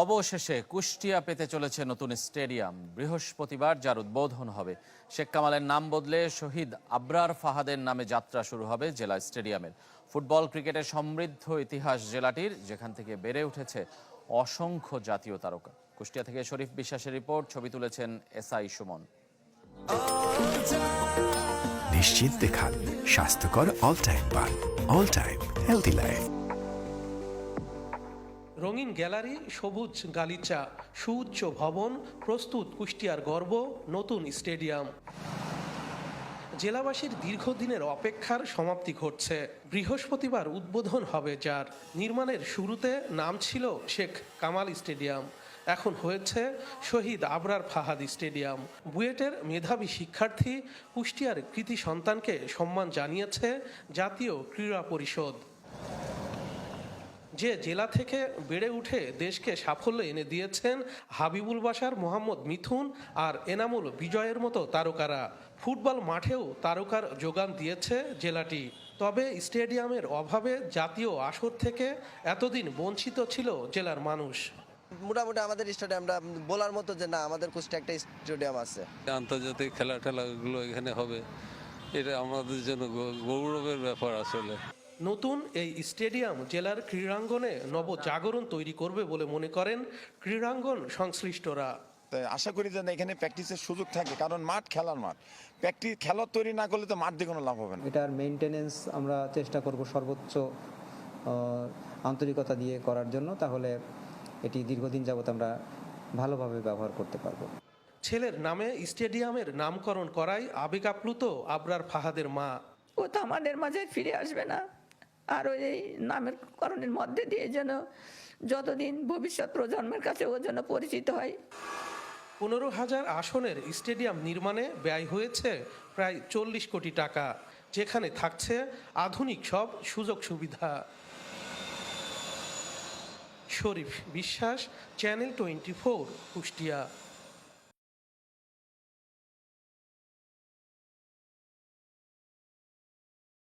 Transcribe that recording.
অবশেষে কুষ্টিয়া পেতে চলেছে নতুন স্টেডিয়াম। বৃহস্পতিবার যার উদ্বোধন হবে, শেখ কামালের নাম বদলে শহীদ আবরার ফাহাদের নামে যাত্রা শুরু হবে জেলা স্টেডিয়ামের। ফুটবল ক্রিকেটের সমৃদ্ধ ইতিহাস জেলাটির, যেখান থেকে বেড়ে উঠেছে অসংখ্য জাতীয় তারকা। কুষ্টিয়া থেকে শরীফ বিশ্বাসের রিপোর্ট, ছবি তুলেছেন এসআই সুমন। নিশ্চিত দেখান স্বাস্থ্যকর অল টাইম পান অল টাইম হেলদি লাইফ রঙিন গ্যালারি, সবুজ গালিচা, সুউচ্চ ভবন, প্রস্তুত কুষ্টিয়ার গর্ব, নতুন স্টেডিয়াম। জেলাবাসীর দীর্ঘদিনের অপেক্ষার সমাপ্তি ঘটছে। বৃহস্পতিবার উদ্বোধন হবে যার নির্মাণের শুরুতে নাম ছিল শেখ কামাল স্টেডিয়াম। এখন হয়েছে শহীদ আবরার ফাহাদ স্টেডিয়াম। বুয়েটের মেধাবী শিক্ষার্থী কুষ্টিয়ার কৃতি সন্তানকে সম্মান জানিয়েছে জাতীয় ক্রীড়া পরিষদ। যে জেলা থেকে বেড়ে উঠে দেশকে সাফল্য এনে দিয়েছেন হাবিবুল বাসার মোহাম্মদ মিথুন আর এনামুল বিজয়ের মতো তারকারা। ফুটবল মাঠেও তারকার যোগান দিয়েছে জেলাটি। তবে স্টেডিয়ামের অভাবে জাতীয় আসর থেকে এতদিন বঞ্চিত ছিল জেলার মানুষ। মোটামুটি আমাদের স্টেডিয়ামটা বলার মতো যে না আমাদের কুষ্টিয়া একটা স্টেডিয়াম আছে। আন্তর্জাতিক খেলা টেলাগুলো এখানে হবে। এটা আমাদের জন্য গৌরবের ব্যাপার আসলে। নতুন এই স্টেডিয়াম জেলার ক্রীড়াঙ্গনে নব জাগরণ তৈরি করবে বলে মনে করেন ক্রীড়াঙ্গন সংশ্লিষ্টরা। তাই আশা করি যে না, এখানে প্র্যাকটিসের সুযোগ থাকে কারণ মাঠ খেলার মাঠ। প্র্যাকটিস খেলার তৈরি না করলে তো মাঠ দিয়ে কোনো লাভ হবে না। এটার মেনটেনেন্স আমরা চেষ্টা করব সর্বোচ্চ আন্তরিকতা দিয়ে করার জন্য তাহলে এটি দীর্ঘদিন যাবত আমরা ভালোভাবে ব্যবহার করতে পারব। ছেলের নামে স্টেডিয়ামের নামকরণ করায় আবেগ আপ্লুত আবরার ফাহাদের মা। ও তো আমাদের মাঝে ফিরে আসবে না। আর ওই নামের করণের মধ্যে দিয়ে যেন যতদিন ভবিষ্যৎ প্রজন্মের কাছে ও যেন পরিচিত হয়। পনেরো হাজার আসনের স্টেডিয়াম নির্মাণে ব্যয় হয়েছে প্রায় চল্লিশ কোটি টাকা, যেখানে থাকছে আধুনিক সব সুযোগ সুবিধা। শরীফ বিশ্বাস, চ্যানেল টোয়েন্টি ফোর কুষ্টিয়া।